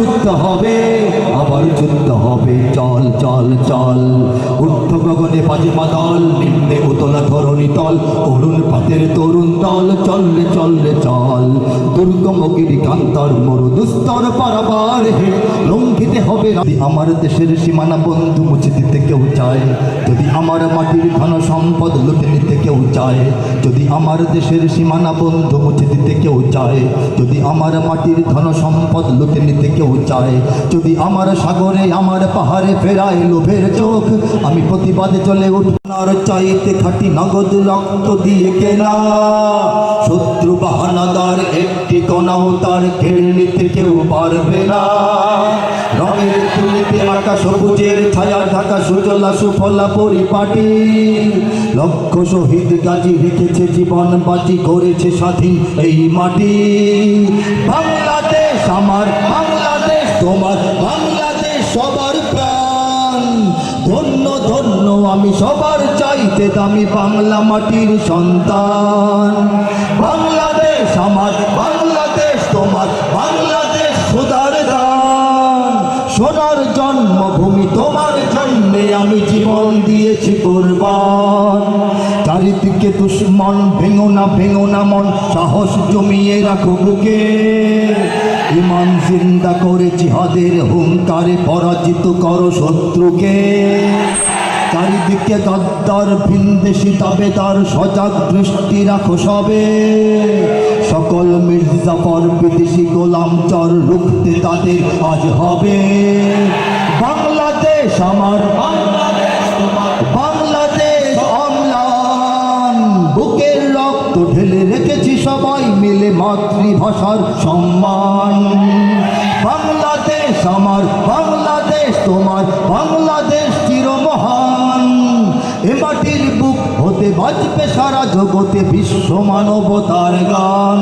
যুদ্ধ হবে, আবার যুদ্ধ হবে। চল চল চল। ঊর্ধ্ব গগনে বাজে মাদল নিম্নে উতলা ধরণী তল অরুণ পাতের তরুণ দল চললে চললে চল দুর্গম গিরি কান্তর মরু দুস্তর পারাবার হে লঙ্ঘিতে হবে আমার দেশের সীমানা বন্ধু মুছে দিতে কেউ চায়, যদি আমার মাটির ধন সম্পদ লুটে নিতে কেউ চায়, যদি আমার দেশের সীমানা বন্ধু মুছে দিতে কেউ চায়, যদি আমার মাটির ধন সম্পদ লুটে নিতে কেউ চায়, যদি আমার সাগরে, আমার পাহাড়ে ফেরায় লোভের চোখ, আমি প্রতিবাদে চলে উঠনার চাইতে খাটি নগদ রক্ত দিয়ে কেনা। শত্রু বাহানাদার একটি কণাও তার কেড়ে নিতে কেউ পারবে না। রঙের তুলিতে আঁকা সবুজের ছায়া, ঢাকা, সুজলা, সুফলা পরিপাটি। লক্ষ শহীদ গাজী রেখেছে জীবন, বাজি করেছে স্বাধীন এই মাটি। বাংলাদেশ আমার, বাংলাদেশ তোমার, বাংলাদেশ সবার প্রাণ। ধন্য ধন্য, আমি সবার চাইতে দামি বাংলা মাটির সন্তান। বাংলাদেশ আমার বাংলাদেশ তোমার বাংলাদেশ সুদার দান সোনার জন্মভূমি তোমার জন্যে আমি জীবন দিয়েছি কোরবান। চারিদিকে দুশ্মন, ভেঙো না ভেঙো না মন, সাহস জমিয়ে রাখো বুকে। ইমান জিন্দা করে জিহাদের হুঙ্কারে পরাজিত করো শত্রুকে। চারিদিকে গদ্দার, ভিনদেশি তাবেদার সজাগ দৃষ্টি রাখো সবে। সকল মির্জাফর বিদেশি গোলাম চর রুখতে তাদের আজ হবে। বাংলাদেশ আমার, বাংলাদেশ বুকের রক্ত ঢেলে রেখেছি সবাই মিলে মাতৃভাষার সম্মান। বাংলাদেশ আমার, বাংলাদেশ তোমার, বাংলাদেশ এ মাটির বুক হতে বাজবে সারা জগতে বিশ্ব মানবতার গান।